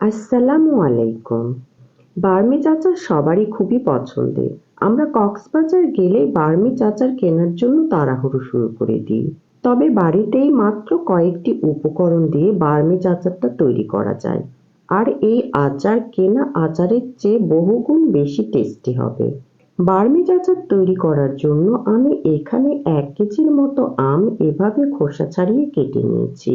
আসসালামু আলাইকুম। বার্মি চাচার সবারই খুবই পছন্দের। আমরা কক্সবাজার গেলেই বার্মি চাচার কেনার জন্য তাড়াহুড়ো শুরু করে দিই। তবে বাড়িতেই মাত্র কয়েকটি উপকরণ দিয়ে বার্মি চাচারটা তৈরি করা যায়। আর এই আচার কেনা আচারের চেয়ে বহুগুণ বেশি টেস্টি হবে। বার্মি আচার তৈরি করার জন্য আমি এখানে এক কেজির মতো আম এভাবে খোসা ছাড়িয়ে কেটে নিয়েছি।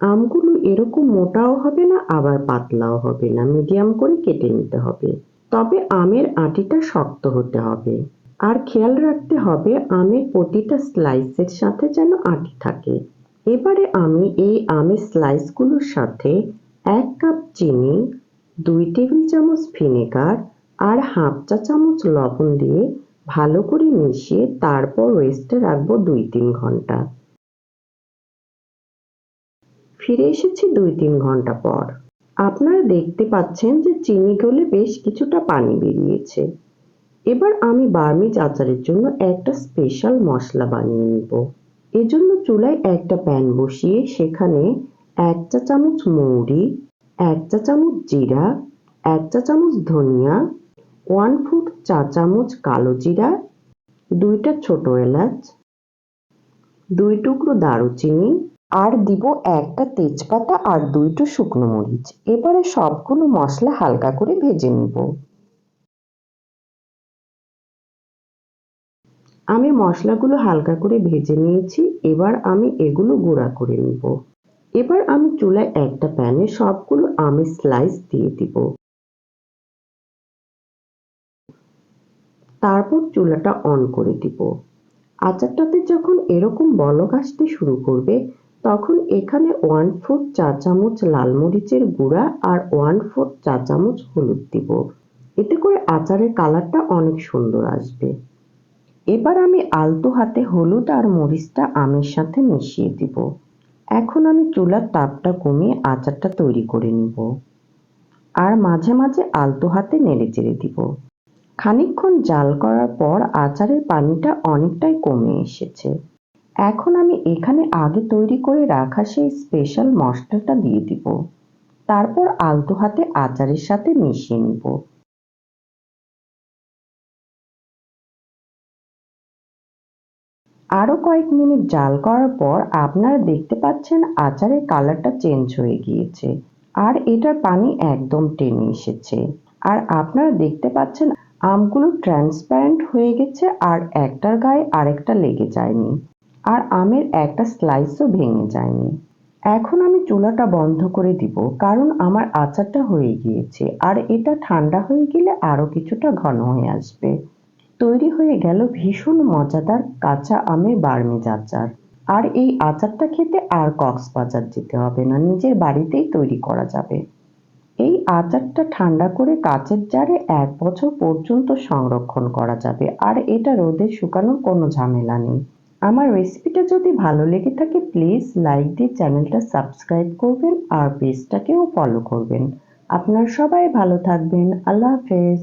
আমগুলো এরকম মোটাও হবে না, আবার পাতলাও হবে না। মিডিয়াম করে কেটে নিতে হবে। তবে আমের আটিটা শক্ত হতে হবে। আর খেয়াল রাখতে হবে, আমের প্রতিটা স্লাইসের সাথে যেন আটি থাকে। এবারে আমি এই আমের স্লাইসগুলোর সাথে এক কাপ চিনি, দুই টেবিল চামচ ভিনেগার আর হাফ চা চামচ লবণ দিয়ে ভালো করে মিশিয়ে তারপর রেস্টে রাখব দুই তিন ঘণ্টা। ফিরে এসেছি দুই তিন ঘণ্টা পর। আপনারা দেখতে পাচ্ছেন যে চিনি গলে বেশ কিছুটা পানি বেরিয়েছে। এবার আমি বার্মিজ আচারের জন্য একটা স্পেশাল মশলা বানিয়ে নিব। এজন্য চুলায় একটা প্যান বসিয়ে সেখানে এক চা চামচ মৌরি, এক চা চামচ জিরা, এক চা চামচ ধনিয়া ওয়ান ফুট চা চামচ কালো জিরা, দুইটা ছোট এলাচ, দুই টুকরো দারুচিনি আর দিব একটা তেজপাতা আর দুইটো শুকনো মরিচ। এবারে সবগুলো মশলা হালকা করে ভেজে নিব। আমি মশলাগুলো হালকা করে ভেজে নিয়েছি, এবার আমি এগুলো গুঁড়া করে নিব। এবার আমি চুলায় একটা প্যানে সবগুলো আমি স্লাইস দিয়ে দিব। তারপর চুলাটা অন করে দিব। আচারটাতে যখন এরকম বলক আসতে শুরু করবে তখন এখানে ওয়ান ফোর চা চামচ লাল মরিচের গুঁড়া আর ওয়ান ফোর চা চামচ হলুদ দিব। এতে করে আচারের কালারটা অনেক সুন্দর আসবে। এবার আমি আলতো হাতে হলুদ আর মরিচটা আমের সাথে মিশিয়ে দিব। এখন আমি চুলার তাপটা কমিয়ে আচারটা তৈরি করে নিব। আর মাঝে মাঝে আলতো হাতে নেড়ে চেড়ে দিব। খানিকক্ষণ জাল করার পর আচারের পানিটা অনেকটাই কমে এসেছে। এখন আমি এখানে আগে তৈরি করে রাখা সেই স্পেশাল মশলাটা দিয়ে দিব। তারপর আলতো হাতে আচারের সাথে মিশিয়ে নিব। আরও কয়েক মিনিট জাল করার পর আপনারা দেখতে পাচ্ছেন আচারের কালারটা চেঞ্জ হয়ে গিয়েছে। আর এটার পানি একদম টেনে এসেছে। আর আপনারা দেখতে পাচ্ছেন আমগুলো ট্রান্সপারেন্ট হয়ে গেছে আর একটার গায়ে আরেকটা লেগে যায়নি। আর আমের একটা স্লাইসও ভেঙে যায়নি। এখন আমি চুলাটা বন্ধ করে দিব, কারণ আমার আচারটা হয়ে গিয়েছে, আর এটা ঠান্ডা হয়ে গেলে আরও কিছুটা ঘন হয়ে আসবে। তৈরি হয়ে গেল ভীষণ মজাদার কাঁচা আমের বার্মিজ আচার। আর এই আচারটা খেতে আর কক্সবাজার যেতে হবে না, নিজের বাড়িতেই তৈরি করা যাবে। এই আচারটা ঠান্ডা করে কাচের জারে এক বছর পর্যন্ত সংরক্ষণ করা যাবে, আর এটা রোদে শুকানোর কোনো ঝামেলা নেই। আমার রেসিপিটা যদি ভালো লেগে থাকে প্লিজ লাইক দিয়ে চ্যানেলটা সাবস্ক্রাইব করবেন আর পেজটাকেও ফলো করবেন। আপনার সবাই ভালো থাকবেন। আল্লাহ হাফেজ।